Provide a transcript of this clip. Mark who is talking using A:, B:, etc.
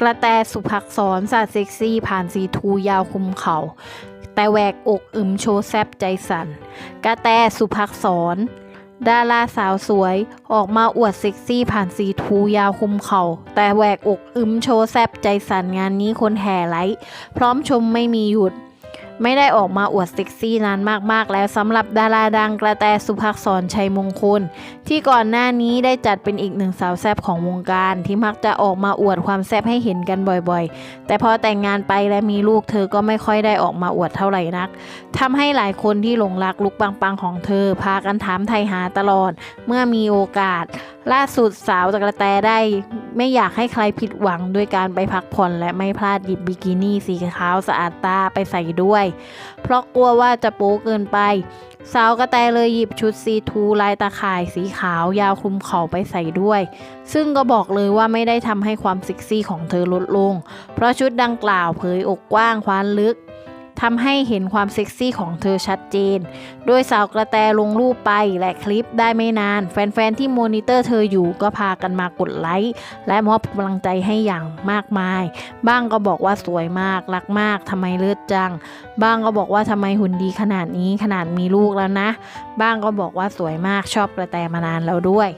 A: กระแตสุภักษรสาดเซ็กซี่ ผ่านสีทูยาวคุมเขา่าแต่แหวกอกอึมโชว์แซบใจสั่นกระแตสุภักษรดาราสาวสวยออกมาอวดเซ็กซี่ผ่านสีทูยาวคุมเขา่าแต่แหวกอกอึมโชว์แซบใจสั่นงานนี้คนแห่ไลค์พร้อมชมไม่มีหยุด ไม่ได้ออกมาอวดเซ็กซี่นานมากๆ แล้วสำหรับดาราดังกระแตสุภักษรชัยมงคล ที่ก่อนหน้านี้ได้จัดเป็นอีกหนึ่งสาวแซบของวงการ ที่มักจะออกมาอวดความแซบให้เห็นกันบ่อยๆ แต่พอแต่งงานไปและมีลูกเธอก็ไม่ค่อยได้ออกมาอวดเท่าไหร่นักทำให้หลายคนที่หลงรักลุกปังๆของเธอ พากันถามไทยหาตลอด เมื่อมีโอกาส ล่าสุดสาวกระแตได้ ไม่อยากให้ใครผิดหวังด้วยการไปพักผ่อนและไม่พลาดหยิบบิกินี่สีขาวสะอาดตาไปใส่ด้วย เพราะกลัวว่าจะโป๊เกินไป สาวกระแตเลยหยิบชุดซีทูลายตาข่ายสีขาวยาวคลุมเข่าไปใส่ด้วย ซึ่งก็บอกเลยว่าไม่ได้ทำให้ความเซ็กซี่ของเธอลดลง เพราะชุดดังกล่าวเผยอกกว้างควานลึก ทำให้เห็นความเซ็กซี่ของเธอชัดเจน โดยสาวกระแตลงรูปไปและคลิปได้ไม่นาน แฟนๆ ที่โมนิเตอร์เธออยู่ก็พากันมากดไลค์และมอบกำลังใจให้อย่างมากมาย บ้างก็บอกว่าสวยมาก รักมากทำไมเลิศจัง บ้างก็บอกว่าทำไมหุ่นดีขนาดนี้ขนาดมีลูกแล้วนะ บ้างก็บอกว่าสวยมากชอบกระแตมานานแล้วด้วย